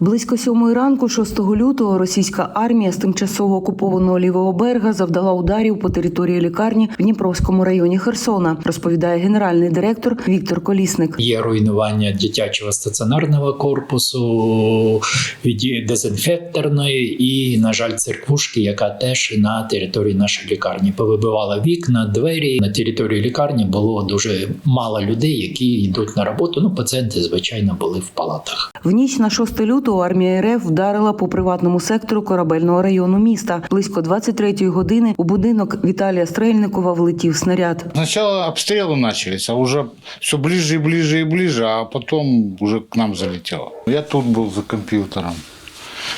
Близько сьомої ранку, 6 лютого, російська армія з тимчасово окупованого лівого берега завдала ударів по території лікарні в Дніпровському районі Херсона, розповідає генеральний директор Віктор Колісник. Є руйнування дитячого стаціонарного корпусу, від дезінфекторної і, на жаль, церквушки, яка теж на території нашої лікарні повибивала вікна, двері. На території лікарні було дуже мало людей, які йдуть на роботу. Ну, пацієнти, звичайно, були в палатах. В ніч на 6 лютого армія РФ вдарила по приватному сектору корабельного району міста. Близько 23-ї години у будинок Віталія Стрельникова влетів снаряд. Сначала обстрелы начались, а уже все ближе и ближе и ближе, а потом уже к нам залетело. Я тут был за компьютером.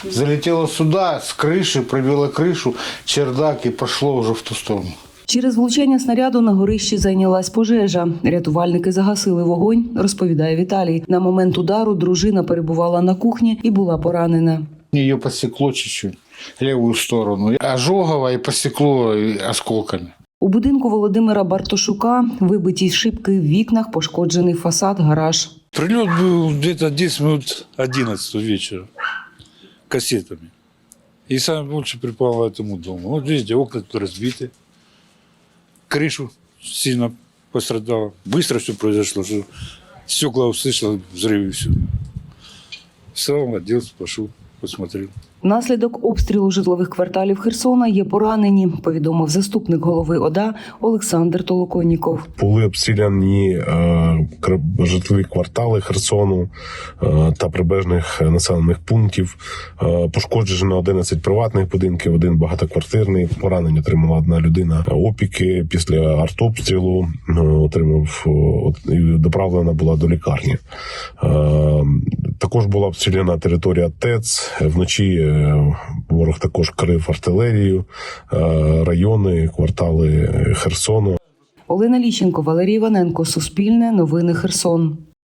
Залетело сюда, с крыши, пробило крышу, чердак и пошло уже в ту сторону. Через влучання снаряду на горищі зайнялась пожежа. Рятувальники загасили вогонь, розповідає Віталій. На момент удару дружина перебувала на кухні і була поранена. Ее посекло чуть-чуть, левую сторону. Ожогово и посекло и осколками. У будинку Володимира Бартошука вибиті шибки в вікнах, пошкоджений фасад, гараж. Прилет был где-то 10 минут 11 вечера кассетами. И самое больше припало этому дому. Вот видите, окна тут разбиты. Крышу сильно пострадало. Быстро все произошло, что стекла услышал, взрыв и все. Встал, оделся, пошел, посмотрел. Внаслідок обстрілу житлових кварталів Херсона є поранені, повідомив заступник голови ОДА Олександр Толоконніков. були обстріляні е, житлові квартали Херсону е, та прибережних населених пунктів. Е, пошкоджено 11 приватних будинків, один багатоквартирний. Поранення отримала одна людина. Опіки після артобстрілу е, отримав от, і доправлена була до лікарні. Е, також була обстріляна територія ТЕЦ. Вночі е, ворог також крив артилерію, е, райони, квартали Херсону. Олена Ліщенко, Валерій Іваненко, Суспільне, Новини Херсон.